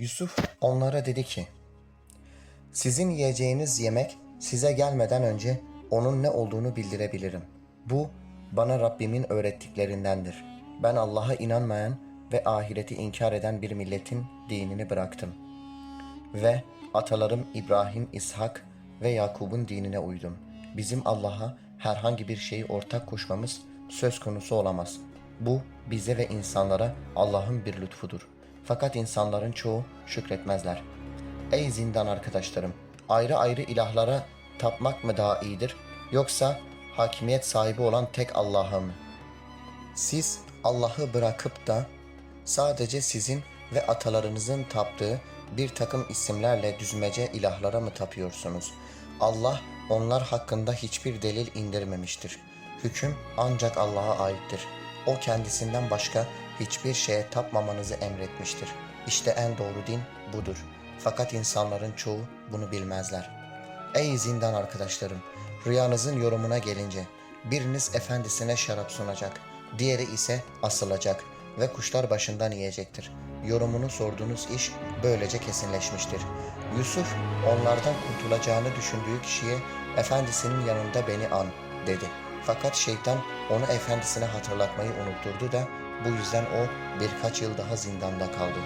Yusuf onlara dedi ki, Sizin yiyeceğiniz yemek size gelmeden önce onun ne olduğunu bildirebilirim. Bu bana Rabbimin öğrettiklerindendir. Ben Allah'a inanmayan ve ahireti inkar eden bir milletin dinini bıraktım. Ve atalarım İbrahim, İshak ve Yakub'un dinine uydum. Bizim Allah'a herhangi bir şeyi ortak koşmamız söz konusu olamaz. Bu bize ve insanlara Allah'ın bir lütfudur. Fakat insanların çoğu şükretmezler. Ey zindan arkadaşlarım, ayrı ayrı ilahlara tapmak mı daha iyidir yoksa hakimiyet sahibi olan tek Allah'a mı? Siz Allah'ı bırakıp da sadece sizin ve atalarınızın taptığı bir takım isimlerle düzmece ilahlara mı tapıyorsunuz? Allah onlar hakkında hiçbir delil indirmemiştir. Hüküm ancak Allah'a aittir. O kendisinden başka hiçbir şeye tapmamanızı emretmiştir. İşte en doğru din budur. Fakat insanların çoğu bunu bilmezler. Ey zindan arkadaşlarım, rüyanızın yorumuna gelince biriniz efendisine şarap sunacak, diğeri ise asılacak ve kuşlar başından yiyecektir. Yorumunu sorduğunuz iş böylece kesinleşmiştir. Yusuf onlardan kurtulacağını düşündüğü kişiye efendisinin yanında beni an dedi. Fakat şeytan onu efendisine hatırlatmayı unutturdu da bu yüzden o birkaç yıl daha zindanda kaldı.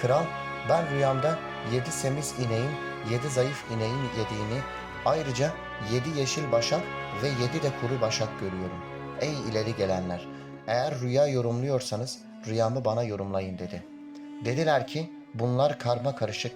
Kral ben rüyamda yedi semiz ineğin, yedi zayıf ineğin yediğini, ayrıca yedi yeşil başak ve yedi de kuru başak görüyorum. Ey ileri gelenler! Eğer rüya yorumluyorsanız rüyamı bana yorumlayın dedi. Dediler ki bunlar karma karışık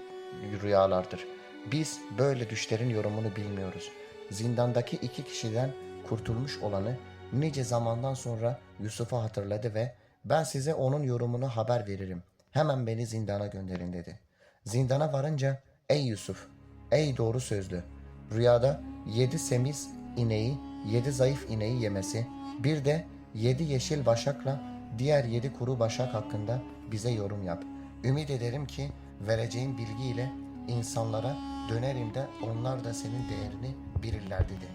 rüyalardır. Biz böyle düşlerin yorumunu bilmiyoruz. Zindandaki iki kişiden kurtulmuş olanı nice zamandan sonra Yusuf'a hatırladı ve ben size onun yorumunu haber veririm. Hemen beni zindana gönderin dedi. Zindana varınca ey Yusuf, ey doğru sözlü. Rüyada yedi semiz ineği, yedi zayıf ineği yemesi, bir de yedi yeşil başakla diğer yedi kuru başak hakkında bize yorum yap. Ümit ederim ki vereceğim bilgiyle insanlara dönerim de onlar da senin değerini bilirler dedi.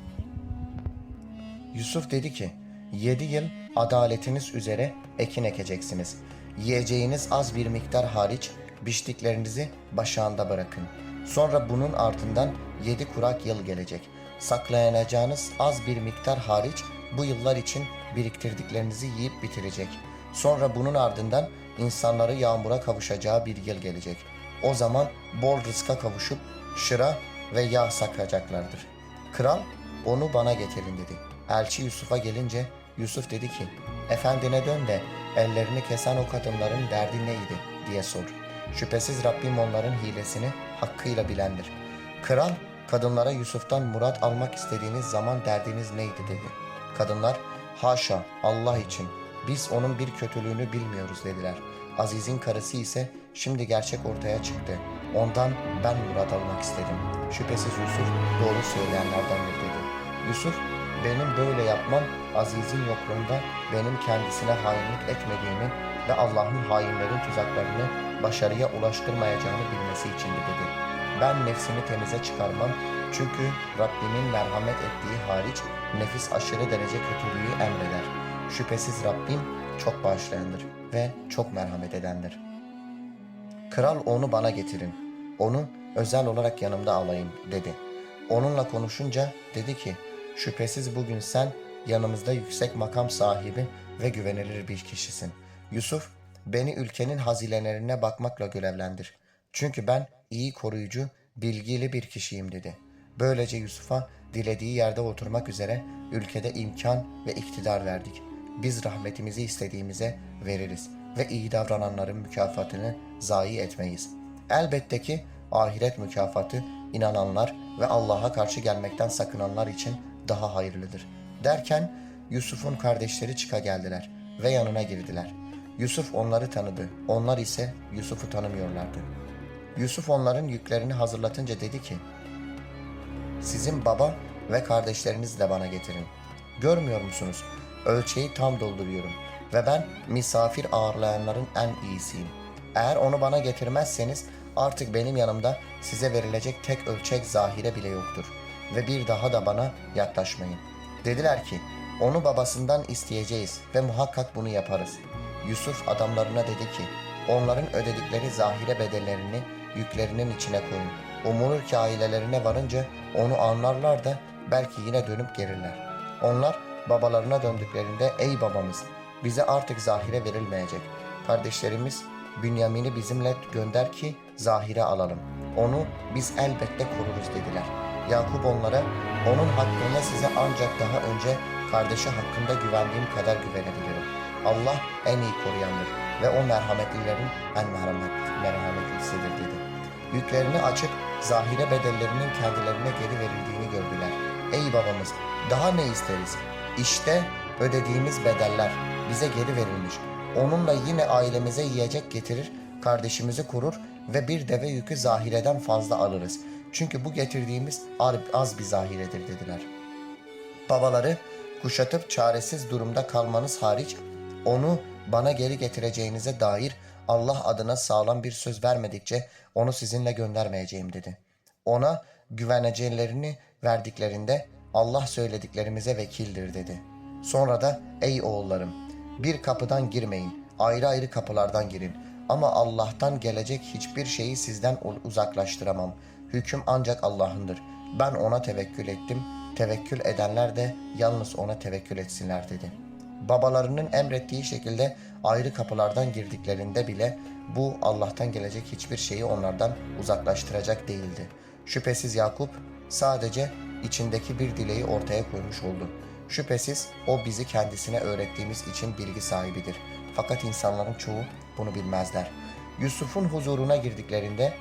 Yusuf dedi ki, yedi yıl adaletiniz üzere ekin ekeceksiniz. Yiyeceğiniz az bir miktar hariç biçtiklerinizi başağında bırakın. Sonra bunun ardından yedi kurak yıl gelecek. Saklayacağınız az bir miktar hariç bu yıllar için biriktirdiklerinizi yiyip bitirecek. Sonra bunun ardından insanları yağmura kavuşacağı bir yıl gelecek. O zaman bol rızka kavuşup şıra ve yağ saklayacaklardır. Kral onu bana getirin dedi. Elçi Yusuf'a gelince Yusuf dedi ki efendine dön de ellerini kesen o kadınların derdi neydi diye sor. Şüphesiz Rabbim onların hilesini hakkıyla bilendir. Kral kadınlara Yusuf'tan murat almak istediğiniz zaman derdiniz neydi dedi. Kadınlar haşa Allah için biz onun bir kötülüğünü bilmiyoruz dediler. Aziz'in karısı ise şimdi gerçek ortaya çıktı. Ondan ben murat almak istedim. Şüphesiz Yusuf doğru söyleyenlerdendir dedi. Yusuf benim böyle yapmam Aziz'in yokluğunda benim kendisine hainlik etmediğimi ve Allah'ın hainlerin tuzaklarını başarıya ulaştırmayacağını bilmesi içindi dedi. Ben nefsimi temize çıkarmam çünkü Rabbimin merhamet ettiği hariç nefis aşırı derece kötülüğü emreder. Şüphesiz Rabbim çok bağışlayandır ve çok merhamet edendir. Kral onu bana getirin. Onu özel olarak yanımda alayım dedi. Onunla konuşunca dedi ki şüphesiz bugün sen yanımızda yüksek makam sahibi ve güvenilir bir kişisin. Yusuf beni ülkenin hazinelerine bakmakla görevlendir. Çünkü ben iyi koruyucu, bilgili bir kişiyim dedi. Böylece Yusuf'a dilediği yerde oturmak üzere ülkede imkan ve iktidar verdik. Biz rahmetimizi istediğimize veririz ve iyi davrananların mükafatını zayi etmeyiz. Elbette ki ahiret mükafatı inananlar ve Allah'a karşı gelmekten sakınanlar için daha hayırlıdır. Derken Yusuf'un kardeşleri çıka geldiler ve yanına girdiler. Yusuf onları tanıdı, onlar ise Yusuf'u tanımıyorlardı. Yusuf onların yüklerini hazırlatınca dedi ki, sizin baba ve kardeşlerinizi de bana getirin. Görmüyor musunuz? Ölçeği tam dolduruyorum ve ben misafir ağırlayanların en iyisiyim. Eğer onu bana getirmezseniz artık benim yanımda size verilecek tek ölçek zahire bile yoktur ve bir daha da bana yaklaşmayın. Dediler ki onu babasından isteyeceğiz ve muhakkak bunu yaparız. Yusuf adamlarına dedi ki onların ödedikleri zahire bedellerini yüklerinin içine koyun. Umulur ki ailelerine varınca onu anlarlar da belki yine dönüp gelirler. Onlar babalarına döndüklerinde ey babamız bize artık zahire verilmeyecek. Kardeşlerimiz Bünyamin'i bizimle gönder ki zahire alalım. Onu biz elbette koruruz dediler. Yakup onlara onun hakkında size ancak daha önce kardeşi hakkında güvendiğim kadar güvenebilirim. Allah en iyi koruyandır ve o merhametlilerin en merhamet, merhametlisidir dedi. Yüklerini açıp zahire bedellerinin kendilerine geri verildiğini gördüler. Ey babamız daha ne isteriz? İşte ödediğimiz bedeller bize geri verilmiş. Onunla yine ailemize yiyecek getirir, kardeşimizi korur ve bir deve yükü zahireden fazla alırız. Çünkü bu getirdiğimiz az bir zahiredir dediler. Babaları kuşatıp çaresiz durumda kalmanız hariç onu bana geri getireceğinize dair Allah adına sağlam bir söz vermedikçe onu sizinle göndermeyeceğim dedi. Ona güvenecelerini verdiklerinde Allah söylediklerimize vekildir dedi. Sonra da ey oğullarım bir kapıdan girmeyin ayrı ayrı kapılardan girin ama Allah'tan gelecek hiçbir şeyi sizden uzaklaştıramam. Hüküm ancak Allah'ındır. Ben ona tevekkül ettim. Tevekkül edenler de yalnız ona tevekkül etsinler dedi. Babalarının emrettiği şekilde ayrı kapılardan girdiklerinde bile bu Allah'tan gelecek hiçbir şeyi onlardan uzaklaştıracak değildi. Şüphesiz Yakup sadece içindeki bir dileği ortaya koymuş oldu. Şüphesiz o bizi kendisine öğrettiğimiz için bilgi sahibidir. Fakat insanların çoğu bunu bilmezler. Yusuf'un huzuruna girdiklerinde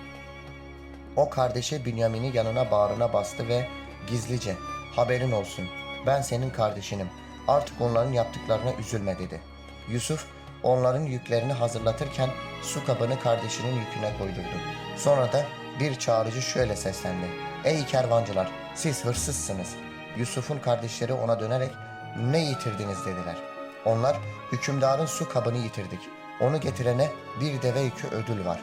o kardeşi Bünyamin'i yanına bağrına bastı ve gizlice haberin olsun ben senin kardeşinim artık onların yaptıklarına üzülme dedi. Yusuf onların yüklerini hazırlatırken su kabını kardeşinin yüküne koydurdu. Sonra da bir çağrıcı şöyle seslendi. Ey kervancılar siz hırsızsınız. Yusuf'un kardeşleri ona dönerek ne yitirdiniz dediler. Onlar hükümdarın su kabını yitirdik. Onu getirene bir deve yükü ödül var.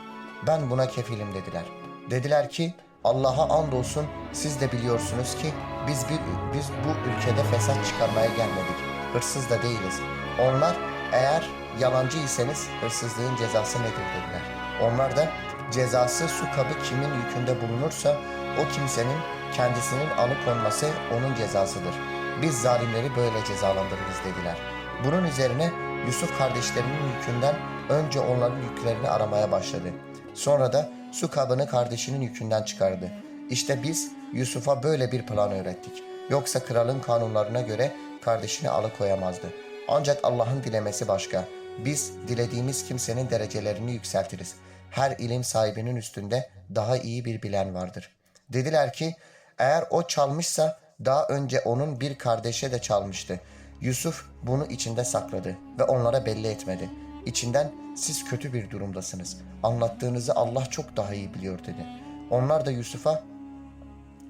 Ben buna kefilim dediler. Dediler ki Allah'a andolsun siz de biliyorsunuz ki biz bir, biz bu ülkede fesat çıkarmaya gelmedik. Hırsız da değiliz. Onlar eğer yalancı iseniz hırsızlığın cezası nedir dediler. Onlar da cezası su kabı kimin yükünde bulunursa o kimsenin kendisinin alıkonması onun cezasıdır. Biz zalimleri böyle cezalandırırız dediler. Bunun üzerine Yusuf kardeşlerinin yükünden önce onların yüklerini aramaya başladı. Sonra da su kabını kardeşinin yükünden çıkardı. İşte biz Yusuf'a böyle bir plan öğrettik. Yoksa kralın kanunlarına göre kardeşini alıkoyamazdı. Ancak Allah'ın dilemesi başka. Biz dilediğimiz kimsenin derecelerini yükseltiriz. Her ilim sahibinin üstünde daha iyi bir bilen vardır. Dediler ki eğer o çalmışsa daha önce onun bir kardeşe de çalmıştı. Yusuf bunu içinde sakladı ve onlara belli etmedi. İçinden siz kötü bir durumdasınız. Anlattığınızı Allah çok daha iyi biliyor dedi. Onlar da Yusuf'a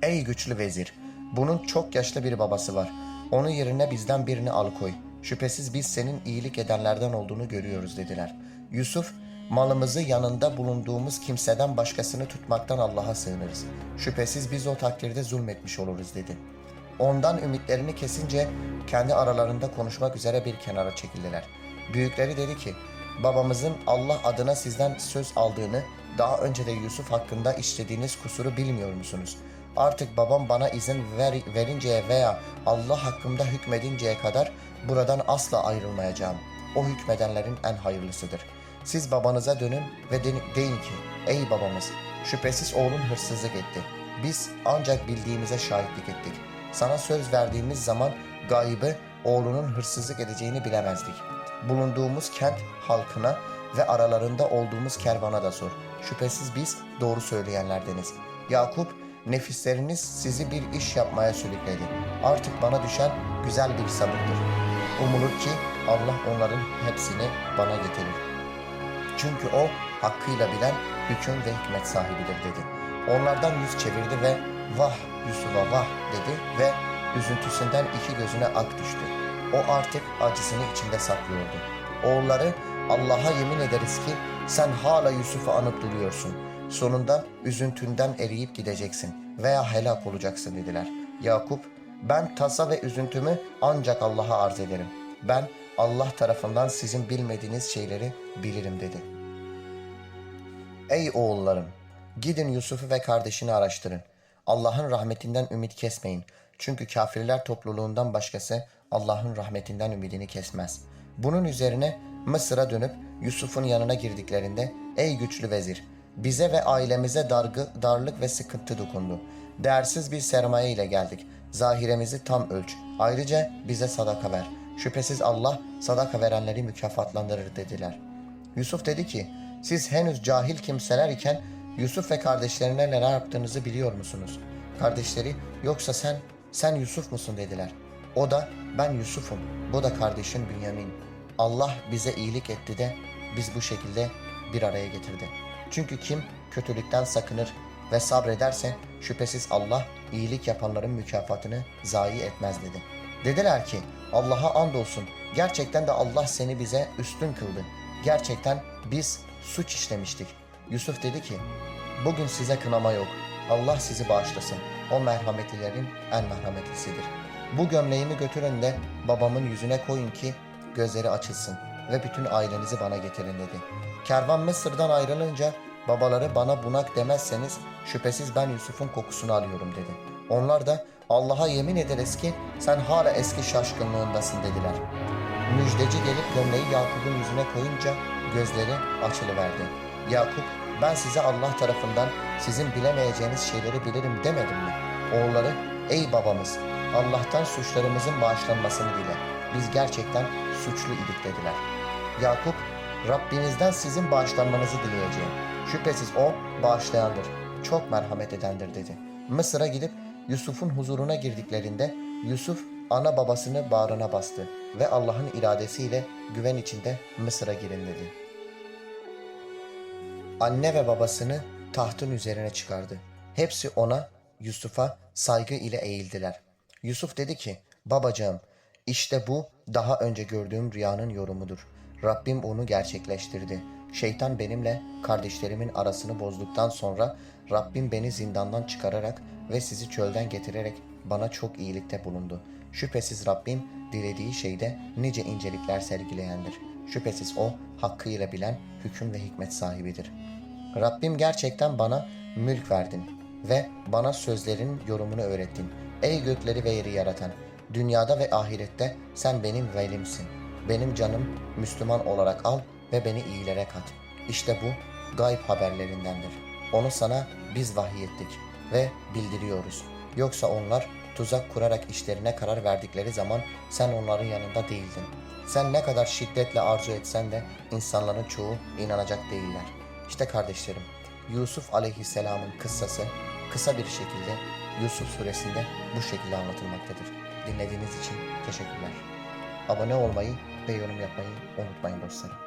Ey güçlü vezir bunun çok yaşlı bir babası var. Onun yerine bizden birini alıkoy. Şüphesiz biz senin iyilik edenlerden olduğunu görüyoruz dediler. Yusuf malımızı yanında bulunduğumuz kimseden başkasını tutmaktan Allah'a sığınırız. Şüphesiz biz o takdirde zulmetmiş oluruz dedi. Ondan ümitlerini kesince kendi aralarında konuşmak üzere bir kenara çekildiler. Büyükleri dedi ki, babamızın Allah adına sizden söz aldığını, daha önce de Yusuf hakkında işlediğiniz kusuru bilmiyor musunuz? Artık babam bana izin ver, verinceye veya Allah hakkında hükmedinceye kadar buradan asla ayrılmayacağım. O hükmedenlerin en hayırlısıdır. Siz babanıza dönün ve de- deyin ki, ey babamız, şüphesiz oğlun hırsızlık etti. Biz ancak bildiğimize şahitlik ettik. Sana söz verdiğimiz zaman gaybı oğlunun hırsızlık edeceğini bilemezdik. Bulunduğumuz kent halkına ve aralarında olduğumuz kervana da sor. Şüphesiz biz doğru söyleyenlerdeniz. Yakup, nefisleriniz sizi bir iş yapmaya sürükledi. Artık bana düşen güzel bir sabırdır. Umulur ki Allah onların hepsini bana getirir. Çünkü o hakkıyla bilen hüküm ve hikmet sahibidir dedi. Onlardan yüz çevirdi ve vah Yusuf'a vah dedi ve üzüntüsünden iki gözüne ak düştü. O artık acısını içinde saklıyordu. Oğulları Allah'a yemin ederiz ki sen hala Yusuf'u anıp duruyorsun. Sonunda üzüntünden eriyip gideceksin veya helak olacaksın dediler. Yakup ben tasa ve üzüntümü ancak Allah'a arz ederim. Ben Allah tarafından sizin bilmediğiniz şeyleri bilirim dedi. Ey oğullarım! Gidin Yusuf'u ve kardeşini araştırın. Allah'ın rahmetinden ümit kesmeyin. Çünkü kafirler topluluğundan başkası Allah'ın rahmetinden ümidini kesmez. Bunun üzerine Mısır'a dönüp Yusuf'un yanına girdiklerinde Ey güçlü vezir! Bize ve ailemize dargı, darlık ve sıkıntı dokundu. Değersiz bir sermaye ile geldik. Zahiremizi tam ölç. Ayrıca bize sadaka ver. Şüphesiz Allah sadaka verenleri mükafatlandırır dediler. Yusuf dedi ki, siz henüz cahil kimseler iken Yusuf ve kardeşlerine neler yaptığınızı biliyor musunuz? Kardeşleri, yoksa sen, sen Yusuf musun dediler. O da, ben Yusuf'um, bu da kardeşim Bünyamin. Allah bize iyilik etti de biz bu şekilde bir araya getirdi. Çünkü kim kötülükten sakınır ve sabrederse şüphesiz Allah iyilik yapanların mükafatını zayi etmez dedi. Dediler ki Allah'a andolsun gerçekten de Allah seni bize üstün kıldı. Gerçekten biz suç işlemiştik. Yusuf dedi ki bugün size kınama yok. Allah sizi bağışlasın. O merhametlilerin en merhametlisidir. Bu gömleğimi götürün de babamın yüzüne koyun ki gözleri açılsın ve bütün ailenizi bana getirin dedi. Kervan Mısır'dan ayrılınca babaları bana bunak demezseniz şüphesiz ben Yusuf'un kokusunu alıyorum dedi. Onlar da Allah'a yemin ederiz ki sen hala eski şaşkınlığındasın dediler. Müjdeci gelip gömleği Yakup'un yüzüne koyunca gözleri açılıverdi. Yakup ben size Allah tarafından sizin bilemeyeceğiniz şeyleri bilirim demedim mi? Oğulları ey babamız Allah'tan suçlarımızın bağışlanmasını dile. Biz gerçekten suçlu idik dediler. Yakup Rabbinizden sizin bağışlanmanızı dileyeceğim. Şüphesiz o bağışlayandır, çok merhamet edendir dedi. Mısır'a gidip Yusuf'un huzuruna girdiklerinde Yusuf ana babasını bağrına bastı ve Allah'ın iradesiyle güven içinde Mısır'a girin dedi. Anne ve babasını tahtın üzerine çıkardı. Hepsi ona, Yusuf'a saygı ile eğildiler. Yusuf dedi ki, babacığım işte bu daha önce gördüğüm rüyanın yorumudur. Rabbim onu gerçekleştirdi. Şeytan benimle kardeşlerimin arasını bozduktan sonra Rabbim beni zindandan çıkararak ve sizi çölden getirerek bana çok iyilikte bulundu. Şüphesiz Rabbim dilediği şeyde nice incelikler sergileyendir. Şüphesiz o hakkıyla bilen hüküm ve hikmet sahibidir. Rabbim gerçekten bana mülk verdin ve bana sözlerin yorumunu öğrettin. Ey gökleri ve yeri yaratan, dünyada ve ahirette sen benim velimsin. Benim canım Müslüman olarak al ve beni iyilere kat. İşte bu gayb haberlerindendir. Onu sana biz vahiy ettik ve bildiriyoruz. Yoksa onlar tuzak kurarak işlerine karar verdikleri zaman sen onların yanında değildin. Sen ne kadar şiddetle arzu etsen de insanların çoğu inanacak değiller. İşte kardeşlerim, Yusuf aleyhisselamın kıssası kısa bir şekilde Yusuf suresinde bu şekilde anlatılmaktadır. Dinlediğiniz için teşekkürler. Abone olmayı ve yorum yapmayı unutmayın dostlarım.